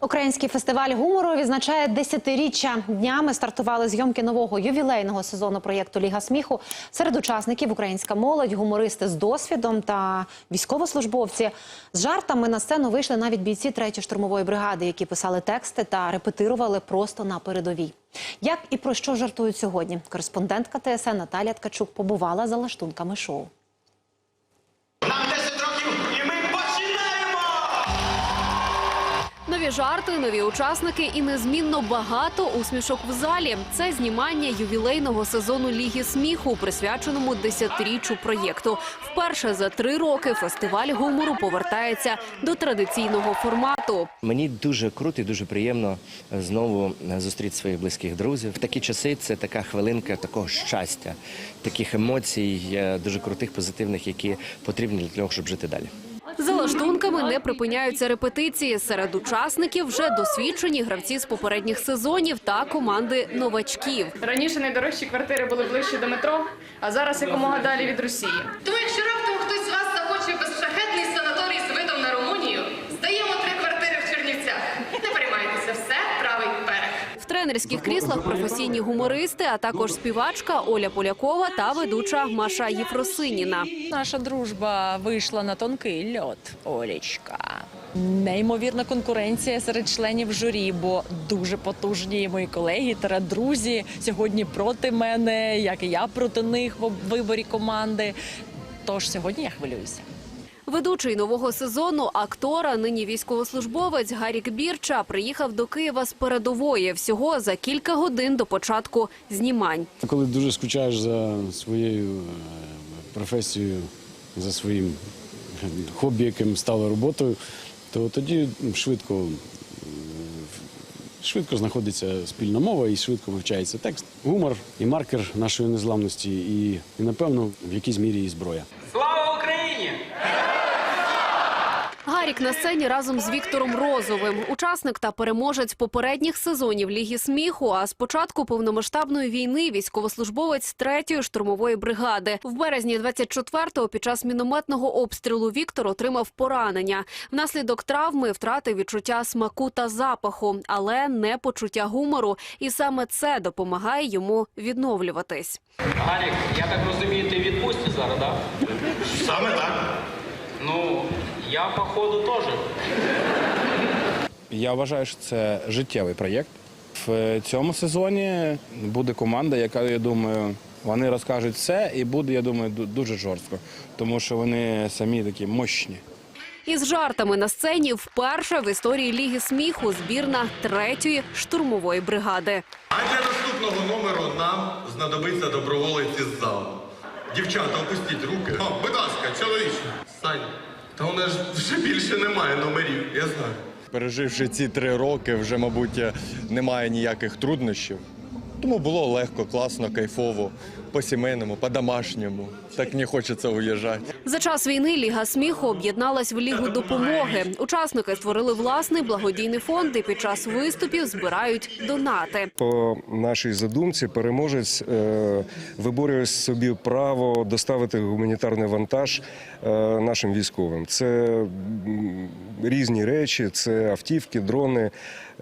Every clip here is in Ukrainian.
Український фестиваль гумору відзначає десятиріччя. Днями стартували зйомки нового ювілейного сезону проєкту Ліга сміху. Серед учасників українська молодь, гумористи з досвідом та військовослужбовці. З жартами на сцену вийшли навіть бійці третьої штурмової бригади, які писали тексти та репетирували просто на передовій. Як і про що жартують сьогодні? Кореспондентка ТСН Наталія Ткачук побувала за лаштунками шоу. Нові жарти, нові учасники і незмінно багато усмішок в залі. Це знімання ювілейного сезону Ліги сміху, присвяченому десятиріччю проєкту. Вперше за три роки фестиваль гумору повертається до традиційного формату. Мені дуже круто і дуже приємно е, знову е, зустріти своїх близьких друзів. В такі часи це така хвилинка такого щастя, таких емоцій, е, дуже крутих, позитивних, які потрібні для того, щоб жити далі. За лаштунками не припиняються репетиції. Серед учасників вже досвідчені гравці з попередніх сезонів та команди новачків. Раніше найдорожчі квартири були ближче до метро, а зараз якомога далі від Росії. В тренерських кріслах професійні гумористи, а також співачка Оля Полякова та ведуча Маша Єфросиніна. Наша дружба вийшла на тонкий льот, Олічка. Неймовірна конкуренція серед членів журі, бо дуже потужні мої колеги та друзі сьогодні проти мене, як і я проти них в виборі команди. Тож сьогодні я хвилююся. Ведучий нового сезону, актора, нині військовослужбовець Гарік Бірча приїхав до Києва з передової всього за кілька годин до початку знімань. Коли дуже скучаєш за своєю е, професією, за своїм е, хобі, яким стало роботою, то тоді швидко, швидко знаходиться спільна мова і швидко вивчається текст. Гумор і маркер нашої незламності, і, і напевно, в якійсь мірі і зброя. Гарік на сцені разом з Віктором Розовим, учасник та переможець попередніх сезонів Ліги сміху. А з початку повномасштабної війни військовослужбовець третьої штурмової бригади. В березні 24-го під час мінометного обстрілу Віктор отримав поранення. Внаслідок травми втратив відчуття смаку та запаху, але не почуття гумору. І саме це допомагає йому відновлюватись. Гарік, я так розумію, ти відпустці зараз, так? Саме так. Ну, я походу теж. Я вважаю, що це життєвий проєкт. В цьому сезоні буде команда, яка, я думаю, вони розкажуть все і буде, я думаю, дуже жорстко, тому що вони самі такі мощні. Із жартами на сцені вперше в історії Ліги сміху збірна третьої штурмової бригади. А для наступного номеру нам знадобиться доброволець із залу. Дівчата, опустіть руки. О, будь ласка, чоловіче. Саня, та у нас вже більше немає номерів, я знаю. Переживши ці три роки, вже, мабуть, немає ніяких труднощів. Тому було легко, класно, кайфово, по-сімейному, по-домашньому. Так не хочеться уїжджати. За час війни Ліга сміху об'єдналась в лігу допомоги. Учасники створили власний благодійний фонд і під час виступів збирають донати. По нашій задумці переможець е, виборює собі право доставити гуманітарний вантаж е, нашим військовим. Це різні речі, це автівки, дрони,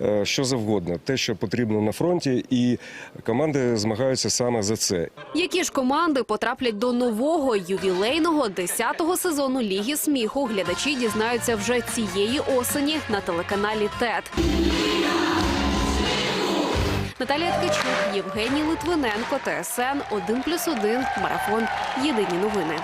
е, що завгодно, те, що потрібно на фронті, і команди змагаються саме за це. Які ж команди потраплять до нового ювілейного 10-го сезону Ліги сміху? Глядачі дізнаються вже цієї осені на телеканалі ТЕТ. Наталія Ткачук, Євгеній Литвиненко, ТСН 1+,1, Марафон. Єдині новини.